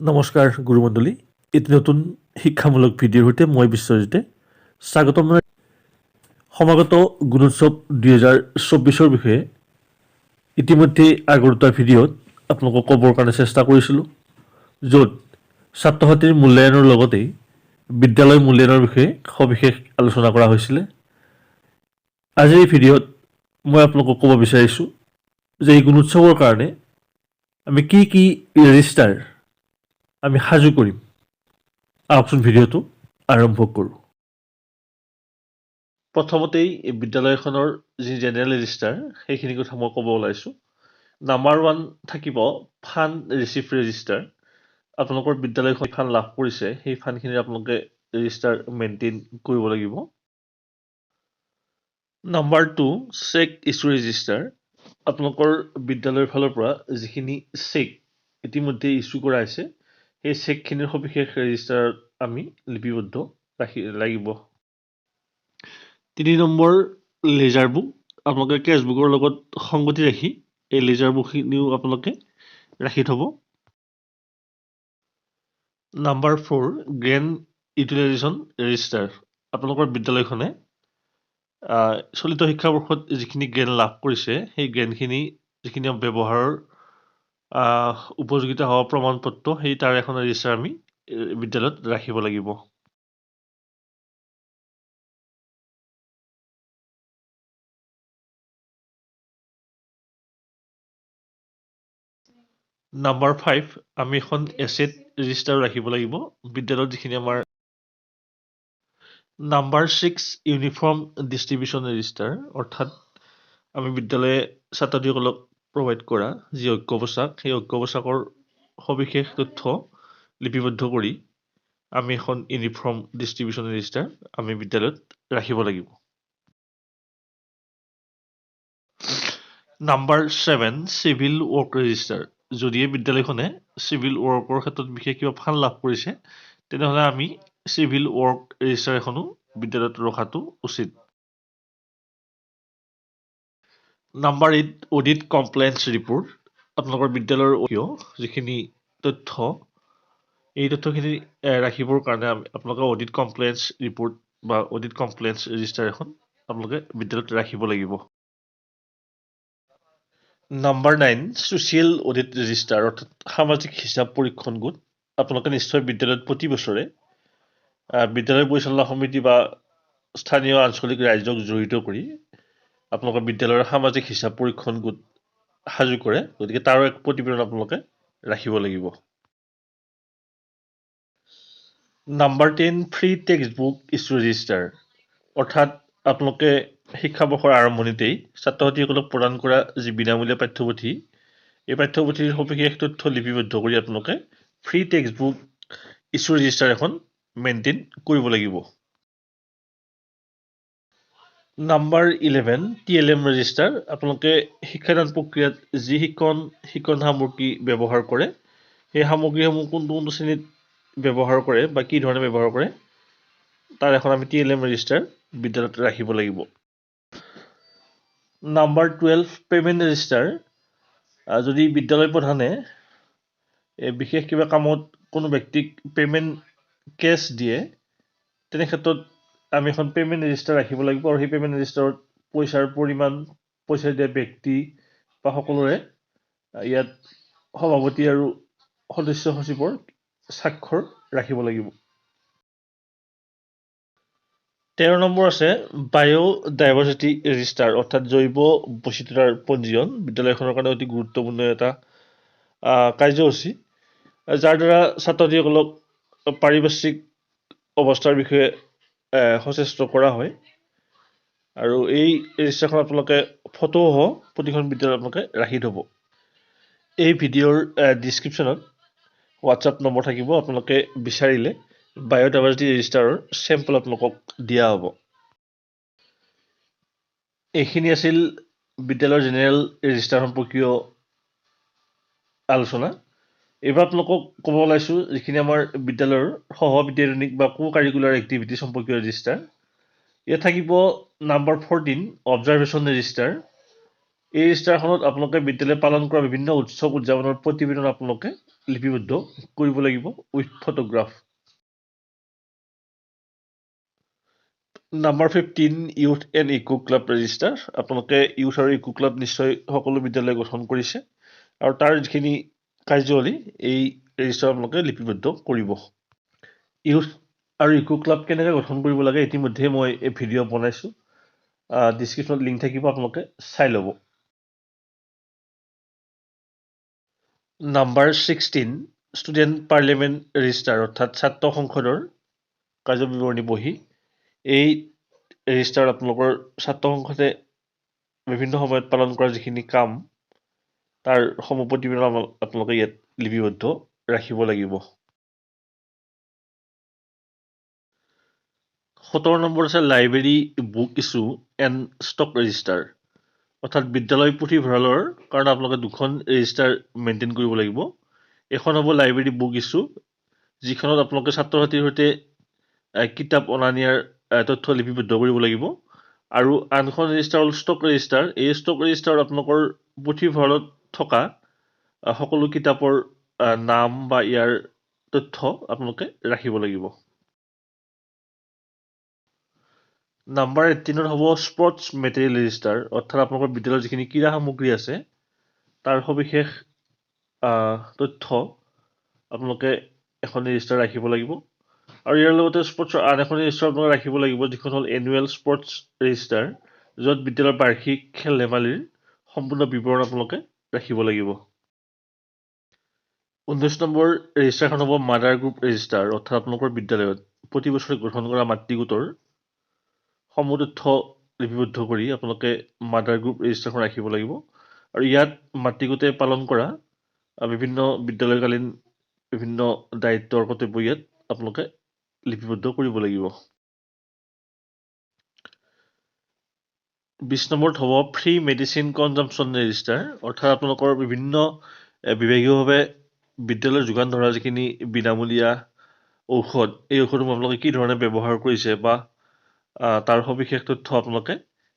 নমস্কাৰ গুৰুমণ্ডলী এটি নতুন শিক্ষামূলক ভিডিঅ'ৰ সৈতে মই বিশ্বজিতে স্বাগতম। সমাগত গুণোৎসৱ দুহেজাৰ চৌব্বিছৰ বিষয়ে ইতিমধ্যে আগৰ দুটা ভিডিঅ'ত আপোনালোকক ক'বৰ কাৰণে চেষ্টা কৰিছিলোঁ য'ত ছাত্ৰ ছাত্ৰীৰ মূল্যায়নৰ লগতেই বিদ্যালয় মূল্যায়নৰ বিষয়ে সবিশেষ আলোচনা কৰা হৈছিলে। আজিৰ এই ভিডিঅ'ত মই আপোনালোকক ক'ব বিচাৰিছোঁ যে এই গুণোৎসৱৰ কাৰণে আমি কি কি ৰেজিষ্টাৰ আমি সাজু কৰিম। আহকচোন ভিডিঅ'টো আৰম্ভ কৰোঁ। প্ৰথমতেই বিদ্যালয়খনৰ যি জেনেৰেল ৰেজিষ্টাৰ সেইখিনি কথা মই ক'ব ওলাইছোঁ। নাম্বাৰ ওৱান থাকিব ফাণ্ড ৰিচিভ ৰেজিষ্টাৰ আপোনালোকৰ বিদ্যালয়খন ফাণ্ড লাভ কৰিছে সেই ফাণ্ডখিনি আপোনালোকে ৰেজিষ্টাৰ মেইনটেইন কৰিব লাগিব। Number two check issue register আপোনালোকৰ বিদ্যালয়ৰ ফালৰ পৰা যিখিনি চেক ইতিমধ্যে ইছ্যু কৰা হৈছে সেই চেকখিনিৰ সবিশেষ ৰেজিষ্টাৰত আমি লিপিবদ্ধ ৰাখি লাগিব। তিনি নম্বৰ লেজাৰ বুক আপোনালোকে কেছ বুকৰ লগত সংগতি ৰাখি এই লেজাৰ বুকখিনিও আপোনালোকে ৰাখি থ'ব। Number four grant utilisation register আপোনালোকৰ বিদ্যালয়খনে চলিত শিক্ষাবৰ্ষত যিখিনি জ্ঞান লাভ কৰিছে সেই জ্ঞানখিনি যিখিনি ব্যৱহাৰৰ উপযোগিতা হোৱা প্ৰমাণ পত্ৰ সেই তাৰ এখন ৰেজিষ্টাৰ আমি বিদ্যালয়ত ৰাখিব লাগিব। নাম্বাৰ ফাইভ আমি এখন এছেট ৰেজিষ্টাৰ ৰাখিব লাগিব বিদ্যালয়ত যিখিনি আমাৰ number six uniform distribution register অৰ্থাৎ আমি বিদ্যালয়ে ছাত্ৰ ছাত্ৰীসকলক প্ৰভাইড কৰা যি পোচাক সেই পোচাকৰ সবিশেষ তথ্য লিপিবদ্ধ কৰি আমি এখন ইউনিফৰ্ম ডিষ্ট্ৰিবিউশ্যন ৰেজিষ্টাৰ আমি বিদ্যালয়ত ৰাখিব লাগিব। Number seven civil work register যদিহে বিদ্যালয়খনে চিভিল ৱৰ্কৰ ক্ষেত্ৰত বিশেষ কিবা ফাণ্ড লাভ কৰিছে তেনেহ'লে আমি চিভিল ৱৰ্ক ৰেজিষ্টাৰ এখনো বিদ্যালয়ত ৰখাটো উচিত। Number eight audit compliance report আপোনালোকৰ বিদ্যালয়ৰ কিয় যিখিনি তথ্য এই তথ্যখিনি ৰাখিবৰ কাৰণে আমি- আপোনালোকে অডিট কমপ্লেইনছ ৰিপৰ্ট বা অডিট কমপ্লেইনছ ৰেজিষ্টাৰ এখন আপোনালোকে বিদ্যালয়ত ৰাখিব লাগিব। Number nine social audit register অৰ্থাৎ সামাজিক হিচাপ পৰীক্ষণ গোট আপোনালোকে নিশ্চয় বিদ্যালয়ত প্ৰতি বছৰে বিদ্যালয় পৰিচালনা সমিতি বা স্থানীয় আঞ্চলিক ৰাইজক জড়িত কৰি আপোনালোকৰ বিদ্যালয়ৰ সামাজিক হিচাপ পৰীক্ষণ গোট সাজু কৰে গতিকে তাৰো এক প্ৰতিবেদন আপোনালোকে ৰাখিব লাগিব। Number ten free text book issue register অৰ্থাৎ আপোনালোকে শিক্ষাবৰ্ষৰ আৰম্ভণিতেই ছাত্ৰ ছাত্ৰীসকলক প্ৰদান কৰা যি বিনামূলীয়া পাঠ্যপুথি এই পাঠ্যপুথিৰ সবিশেষ তথ্য লিপিবদ্ধ কৰি আপোনালোকে free text book issue register এখন মেইনটেইন কৰিব লাগিব। Number eleven T L M register আপোনালোকে শিক্ষাদান প্ৰক্ৰিয়াত যি শিক্ষণ শিক্ষণ সামগ্ৰী ব্যৱহাৰ কৰে সেই সামগ্ৰীসমূহ কোনটো কোনটো শ্ৰেণীত ব্যৱহাৰ কৰে বা কি ধৰণে ব্যৱহাৰ কৰে তাৰ এখন আমি টি এল এম ৰেজিষ্টাৰ বিদ্যালয়ত ৰাখিব লাগিব। নাম্বাৰ টুৱেলভ পে'মেণ্ট ৰেজিষ্টাৰ যদি বিদ্যালয় প্ৰধানে বিশেষ কিবা কামত কোনো ব্যক্তিক পে'মেণ্ট কেছ দিয়ে তেনে ক্ষেত্ৰত আমি এখন পে'মেণ্ট ৰেজিষ্টাৰ ৰাখিব লাগিব আৰু সেই পে'মেণ্ট ৰেজিষ্টাৰত পইচাৰ পৰিমাণ পইচা দিয়া ব্যক্তি বা সকলোৰে ইয়াত সভাপতি আৰু সদস্য সচিবৰ স্বাক্ষৰ ৰাখিব লাগিব। তেৰ নম্বৰ আছে বায়' ডাইভাৰ্চিটি ৰেজিষ্টাৰ অৰ্থাৎ জৈৱ বৈচিত্ৰতাৰ পঞ্জীয়ন বিদ্যালয়খনৰ কাৰণে অতি গুৰুত্বপূৰ্ণ এটা কাৰ্যসূচী। যাৰ দ্বাৰা ছাত্ৰ ছাত্ৰীসকলক পাৰিপাৰ্শ্বিক অৱস্থাৰ বিষয়ে সচেষ্ট কৰা হয়। আৰু এই ৰেজিষ্টাৰখন আপোনালোকে ফটোসহ প্ৰতিখন বিদ্যালয়ত আপোনালোকে ৰাখি থ'ব। এই ভিডিঅ'ৰ ডিছক্ৰিপশ্যনত হোৱাটছআপ নম্বৰ থাকিব আপোনালোকে বিচাৰিলে বায়'ডাইভাৰ্চিটি ৰেজিষ্টাৰৰ চেম্পল আপোনালোকক দিয়া হ'ব। এইখিনি আছিল বিদ্যালয়ৰ জেনেৰেল ৰেজিষ্টাৰ সম্পৰ্কীয় আলোচনা। এইবাৰ আপোনালোকক ক'ব ওলাইছোঁ যিখিনি আমাৰ বিদ্যালয়ৰ সহ বিদ্যাধনিক বা কো কাৰিকুলাৰ এক্টিভিটি সম্পৰ্কীয় ৰেজিষ্টাৰ ইয়াত থাকিব নাম্বাৰ ফৰ্টিন অবজাৰ্ভেশ্যন ৰেজিষ্টাৰ এই ৰেজিষ্টাৰখনত আপোনালোকে বিদ্যালয়ে পালন কৰা বিভিন্ন উৎসৱ উদযাপনৰ প্ৰতিবেদন আপোনালোকে লিপিবদ্ধ কৰিব লাগিব with photograph number fifteen youth and eco club register আপোনালোকে ইউথ আৰু ইকো ক্লাব নিশ্চয় সকলো বিদ্যালয়ে গঠন কৰিছে। আৰু তাৰ যিখিনি কাৰ্যাৱলী এই ৰেজিষ্টাৰ আপোনালোকে লিপিবদ্ধ কৰিব। ইউথ আৰু ইকো ক্লাব কেনেকৈ গঠন কৰিব লাগে ইতিমধ্যে মই এই ভিডিঅ' বনাইছোঁ। ডিছক্ৰিপশ্যনত লিংক থাকিব আপোনালোকে চাই ল'ব। Number sixteen student parliament register অৰ্থাৎ ছাত্ৰ সংসদৰ কাৰ্যবিৱৰণী বহী। এই ৰেজিষ্টাৰত আপোনালোকৰ ছাত্ৰ সংসদে বিভিন্ন সময়ত পালন কৰা যিখিনি কাম তাৰ সমূহ প্ৰতিবেদন আপোনালোকে ইয়াত লিপিবদ্ধ ৰাখিব লাগিব। সোতৰ নম্বৰ আছে library book issue and stock register অৰ্থাৎ বিদ্যালয় পুথিভঁৰালৰ কাৰণে আপোনালোকে দুখন ৰেজিষ্টাৰ মেইনটেইন কৰিব লাগিব। এখন হ'ব লাইব্ৰেৰী বুক ইছ্যু যিখনত আপোনালোকে ছাত্ৰ ছাত্ৰীৰ সৈতে কিতাপ অনা নিয়াৰ তথ্য লিপিবদ্ধ কৰিব লাগিব। আৰু আনখন ৰেজিষ্টাৰ হ'ল ষ্টক ৰেজিষ্টাৰ এই ষ্টক ৰেজিষ্টাৰত আপোনালোকৰ পুথিভঁৰালত থকা সকলো কিতাপৰ নাম বা ইয়াৰ তথ্য আপোনালোকে ৰাখিব লাগিব। নাম্বাৰ এইটিনত হ'ব স্পৰ্টছ মেটেৰিয়েল ৰেজিষ্টাৰ অৰ্থাৎ আপোনালোকৰ বিদ্যালয়ৰ যিখিনি ক্ৰীড়া সামগ্ৰী আছে তাৰ সবিশেষ তথ্য আপোনালোকে এখন ৰেজিষ্টাৰ ৰাখিব লাগিব। আৰু ইয়াৰ লগতে স্পৰ্টছৰ আন এখন ৰেজিষ্টাৰ আপোনালোকে ৰাখিব লাগিব যিখন হ'ল এনুৱেল স্পৰ্টছ ৰেজিষ্টাৰ য'ত বিদ্যালয়ৰ বাৰ্ষিক খেল ধেমালিৰ সম্পূৰ্ণ বিৱৰণ আপোনালোকে ৰাখিব লাগিব। ঊনৈছ নম্বৰ ৰেজিষ্টাৰখন হ'ব মাদাৰ গ্ৰুপ ৰেজিষ্টাৰ অৰ্থাৎ আপোনালোকৰ বিদ্যালয়ত। প্ৰতি বছৰে গঠন কৰা মাতৃ গোটৰ সমূহ তথ্য লিপিবদ্ধ কৰি আপোনালোকে মাদাৰ গ্ৰুপ ৰেজিষ্টাৰখন ৰাখিব লাগিব। আৰু ইয়াত মাতৃগোটে পালন কৰা বিভিন্ন বিদ্যালয়কালীন বিভিন্ন দায়িত্বৰ কৰ্তব্য ইয়াত আপোনালোকে লিপিবদ্ধ কৰিব লাগিব। বিছ নম্বৰত হ'ব ফ্ৰী মেডিচিন কনজামশ্যন ৰেজিষ্টাৰ অৰ্থাৎ আপোনালোকৰ বিভিন্ন বিভাগীয়ভাৱে বিদ্যালয়ৰ যোগান ধৰা যিখিনি বিনামূলীয়া ঔষধ এই ঔষধসমূহ আপোনালোকে কি ধৰণে ব্যৱহাৰ কৰিছে বা তাৰ সবিশেষ তথ্য আপোনালোকে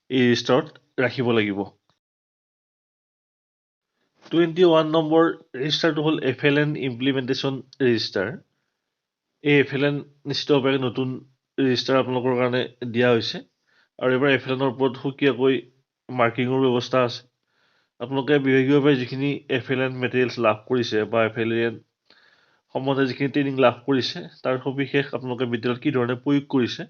এই ৰেজিষ্টাৰত ৰাখিব লাগিব। টুৱেণ্টি ওৱান নম্বৰ ৰেজিষ্টাৰটো হ'ল F L N implementation register এই এফ এল এন নিশ্চিতভাৱে নতুন ৰেজিষ্টাৰ আপোনালোকৰ কাৰণে দিয়া হৈছে। আৰু এইবাৰ এফ এল এনৰ ওপৰত সুকীয়াকৈ মাৰ্কিঙৰ ব্যৱস্থা আছে। আপোনালোকে বিভাগীয়ভাৱে যিখিনি এফ এল এন মেটেৰিয়েলছ লাভ কৰিছে বা এফ এল এন সম্বন্ধে যিখিনি ট্ৰেইনিং লাভ কৰিছে তাৰ সবিশেষ আপোনালোকে বিদ্যালয়ত কি ধৰণে প্ৰয়োগ কৰিছে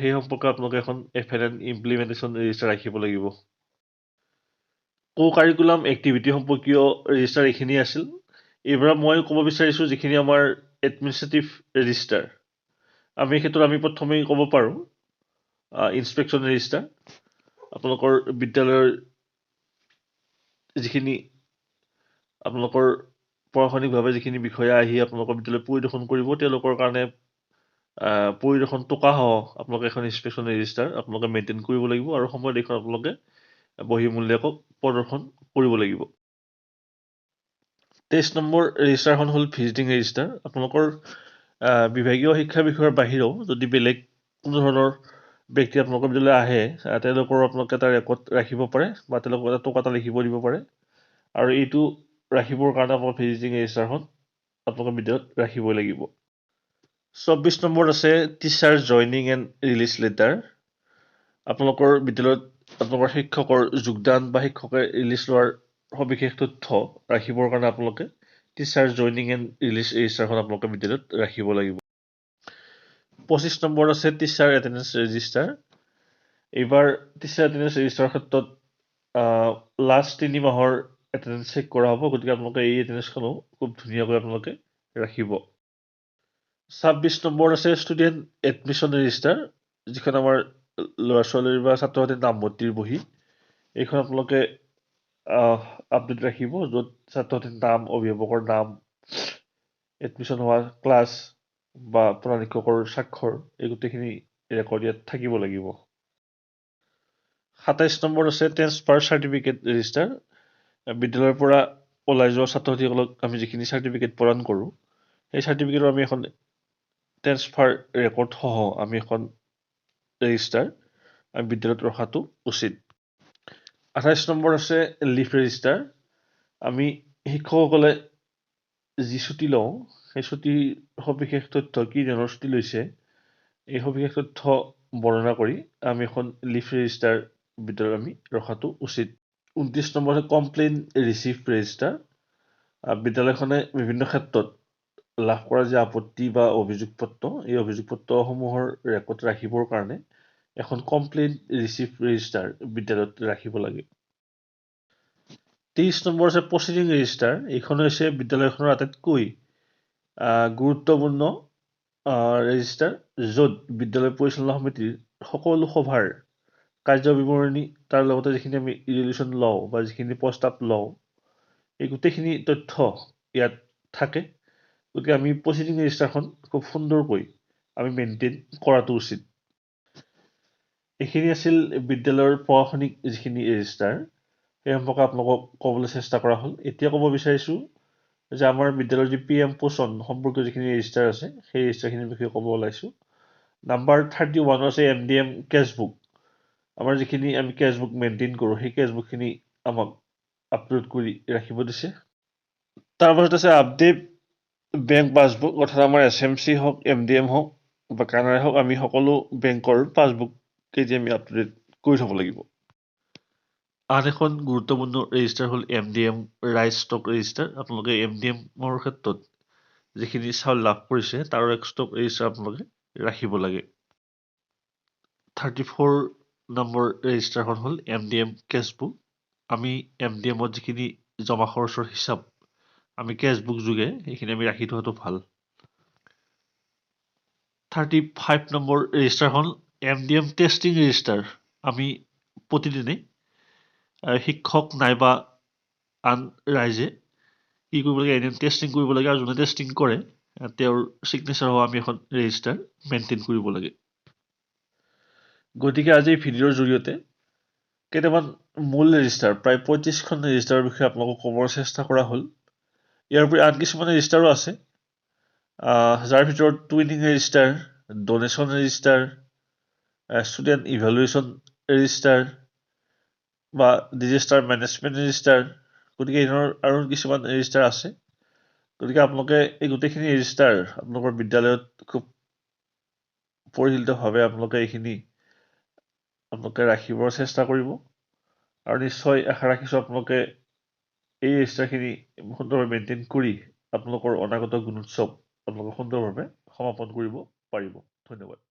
সেই সম্পৰ্কে আপোনালোকে এখন F L N implementation register ৰাখিব লাগিব। কো কাৰিকুলাম এক্টিভিটি সম্পৰ্কীয় ৰেজিষ্টাৰ এইখিনি আছিল। এইবাৰ মই ক'ব বিচাৰিছোঁ যিখিনি আমাৰ এডমিনিষ্ট্ৰেটিভ ৰেজিষ্টাৰ আমি ক্ষেত্ৰত আমি প্ৰথমেই ক'ব পাৰোঁ। ইনস্পেকশ্যন ৰেজিষ্টাৰ আপোনালোকৰ বিদ্যালয়ৰ যিখিনি আপোনালোকৰ প্ৰশাসনিকভাৱে যিখিনি বিষয়া আহি আপোনালোকৰ বিদ্যালয় পৰিদৰ্শন কৰিব তেওঁলোকৰ কাৰণে পৰিদৰ্শন টকাসহ আপোনালোকে এখন ইনস্পেকশ্যন ৰেজিষ্টাৰ আপোনালোকে মেইনটেইন কৰিব লাগিব আৰু সময়ত এইখন আপোনালোকে বহিমূলীয়াকক প্ৰদৰ্শন কৰিব লাগিব। তেইছ নম্বৰ ৰেজিষ্টাৰখন হ'ল ভিজিটিং ৰেজিষ্টাৰ আপোনালোকৰ বিভাগীয় শিক্ষা বিষয়ৰ বাহিৰেও যদি বেলেগ কোনো ধৰণৰ ব্যক্তি আপোনালোকৰ বিদ্যালয় আহে তেওঁলোকৰ আপোনালোকে এটা ৰেকৰ্ড ৰাখিব পাৰে বা তেওঁলোকক এটা টকা এটা লিখিব দিব পাৰে। আৰু এইটো ৰাখিবৰ কাৰণে আপোনালোকৰ ভিজিটিং ৰেজিষ্টাৰখন আপোনালোকৰ বিদ্যালয়ত ৰাখিবই লাগিব। চৌব্বিছ নম্বৰত আছে teacher joining and release letter আপোনালোকৰ বিদ্যালয়ত আপোনালোকৰ শিক্ষকৰ যোগদান বা শিক্ষকে ৰিলিজ লোৱাৰ সবিশেষ তথ্য ৰাখিবৰ কাৰণে আপোনালোকে টিচাৰ জইনিং এণ্ড ৰিলিজ ৰেজিষ্টাৰখন আপোনালোকে বিদ্যালয়ত ৰাখিব লাগিব। পঁচিছ নম্বৰত আছে টিচাৰ এটেণ্ডেঞ্চ ৰেজিষ্টাৰ এইবাৰ টিচাৰ এটেণ্ডেঞ্চ ৰেজিষ্টাৰৰ ক্ষেত্ৰত লাষ্ট তিনি মাহৰ এটেণ্ডেঞ্চ চেক কৰা হ'ব গতিকে আপোনালোকে এই এটেণ্ডেঞ্চখনো খুব ধুনীয়াকৈ আপোনালোকে ৰাখিব। ছাব্বিছ নম্বৰত আছে ষ্টুডেণ্ট এডমিশ্যন ৰেজিষ্টাৰ যিখন আমাৰ ল'ৰা ছোৱালীৰ বা ছাত্ৰ ছাত্ৰীৰ নামভৰ্তিৰ বহি। এইখন আপোনালোকে আপডেট ৰাখিব য'ত ছাত্ৰ ছাত্ৰীৰ নাম অভিভাৱকৰ নাম এডমিশ্যন হোৱা ক্লাছ বা প্ৰধান শিক্ষকৰ স্বাক্ষৰ এই গোটেইখিনি ৰেকৰ্ড ইয়াত থাকিব লাগিব। সাতাইছ নম্বৰ আছে ট্ৰেন্সফাৰ চাৰ্টিফিকেট ৰেজিষ্টাৰ বিদ্যালয়ৰ পৰা ওলাই যোৱা ছাত্ৰ ছাত্ৰীসকলক আমি যিখিনি চাৰ্টিফিকেট প্ৰদান কৰোঁ সেই চাৰ্টিফিকেটৰ আমি এখন ট্ৰেন্সফাৰ ৰেকৰ্ডসহ আমি এখন ৰেজিষ্টাৰ আমি বিদ্যালয়ত ৰখাটো উচিত। আঠাইছ নম্বৰ আছে লিফ ৰেজিষ্টাৰ আমি শিক্ষকসকলে যি ছুটী লওঁ সেই ছুটীৰ সবিশেষ তথ্য কি ধৰণৰ ছুটী লৈছে এই সবিশেষ তথ্য বৰ্ণনা কৰি আমি এখন লিফ ৰেজিষ্টাৰ ভিতৰত আমি ৰখাটো উচিত। ঊনত্ৰিছ নম্বৰ কমপ্লেইন ৰিচিভ ৰেজিষ্টাৰ বিদ্যালয়খনে বিভিন্ন ক্ষেত্ৰত লাভ কৰা যি আপত্তি বা অভিযোগ পত্ৰ এই অভিযোগ পত্ৰসমূহৰ ৰেকৰ্ড ৰাখিবৰ কাৰণে এখন কমপ্লেইন ৰিচিভ ৰেজিষ্টাৰ বিদ্যালয়ত ৰাখিব লাগে। তেইছ নম্বৰ আছে প্ৰচিডিং ৰেজিষ্টাৰ এইখন হৈছে বিদ্যালয়খনৰ আটাইতকৈ গুৰুত্বপূৰ্ণ ৰেজিষ্টাৰ য'ত বিদ্যালয় পৰিচালনা সমিতিৰ সকলো সভাৰ কাৰ্য বিৱৰণী তাৰ লগতে যিখিনি আমি ৰিজলিউশ্যন লওঁ বা যিখিনি প্ৰস্তাৱ লওঁ এই গোটেইখিনি তথ্য ইয়াত থাকে। গতিকে আমি প্ৰচিডিং ৰেজিষ্টাৰখন খুব সুন্দৰকৈ আমি মেইনটেইন কৰাটো উচিত। এইখিনি আছিল বিদ্যালয়ৰ প্ৰশাসনিক যিখিনি ৰেজিষ্টাৰ সেই সম্পৰ্কে আপোনালোকক ক'বলৈ চেষ্টা কৰা হ'ল। এতিয়া ক'ব বিচাৰিছোঁ যে আমাৰ বিদ্যালয়ৰ যি পি এম পোষণ সম্পৰ্কীয় যিখিনি ৰেজিষ্টাৰ আছে সেই ৰেজিষ্টাৰখিনিৰ বিষয়ে ক'ব ওলাইছোঁ। নাম্বাৰ থাৰ্টি ওৱান আছে এম ডি এম কেচবুক আমাৰ যিখিনি আমি কেচবুক মেইনটেইন কৰোঁ সেই কেচবুকখিনি আমাক আপলোড কৰি ৰাখিব দিছে। তাৰপাছত আছে আপডেট বেংক পাছবুক অৰ্থাৎ আমাৰ এছ এম চি হওক এম ডি এম হওক বা কানাড়াই হওক আমি সকলো বেংকৰ পাছবুক কেজি আমি আপটুডেট কৰি থ'ব লাগিব। আন এখন গুৰুত্বপূৰ্ণ ৰেজিষ্টাৰ হ'ল M D M rice stock register আপোনালোকে এম ডি এমৰ ক্ষেত্ৰত যিখিনি চাউল লাভ কৰিছে তাৰ এক ষ্টক ৰেজিষ্টাৰ আপোনালোকে ৰাখিব লাগে। থাৰ্টি ফ'ৰ নম্বৰ ৰেজিষ্টাৰখন হ'ল এম ডি এম কেচবুক আমি এম ডি এমত যিখিনি জমা খৰচৰ হিচাপ আমি কেচবুক যোগে সেইখিনি আমি ৰাখি থোৱাটো ভাল। Thirty five number ৰেজিষ্টাৰখন M D M tasting register আমি প্ৰতিদিনে শিক্ষক নাইবা আন ৰাইজে কি কৰিব লাগে এম টেষ্টিং কৰিব লাগে আৰু যোনে টেষ্টিং কৰে তেওঁৰ ছিগনেচাৰ হোৱা আমি এখন ৰেজিষ্টাৰ মেইনটেইন কৰিব লাগে। গতিকে আজি ভিডিঅ'ৰ জৰিয়তে কেইটামান মূল ৰেজিষ্টাৰ প্ৰায় পঁয়ত্ৰিছখন ৰেজিষ্টাৰৰ বিষয়ে আপোনালোকক ক'বৰ চেষ্টা কৰা হ'ল। ইয়াৰ উপৰি আন কিছুমান ৰেজিষ্টাৰো আছে। যাৰ ভিতৰত twinning register donation register student evaluation register বা ডিজাষ্টাৰ মেনেজমেণ্ট ৰেজিষ্টাৰ গতিকে এই ধৰণৰ আৰু কিছুমান ৰেজিষ্টাৰ আছে। গতিকে আপোনালোকে এই গোটেইখিনি ৰেজিষ্টাৰ আপোনালোকৰ বিদ্যালয়ত খুব পৰিশীলিতভাৱে আপোনালোকে এইখিনি আপোনালোকে ৰাখিবৰ চেষ্টা কৰিব। আৰু নিশ্চয় আশা ৰাখিছোঁ আপোনালোকে এই ৰেজিষ্টাৰখিনি সুন্দৰভাৱে মেইনটেইন কৰি আপোনালোকৰ অনাগত গুণোৎসৱ আপোনালোকে সুন্দৰভাৱে সমাপন কৰিব পাৰিব। ধন্যবাদ।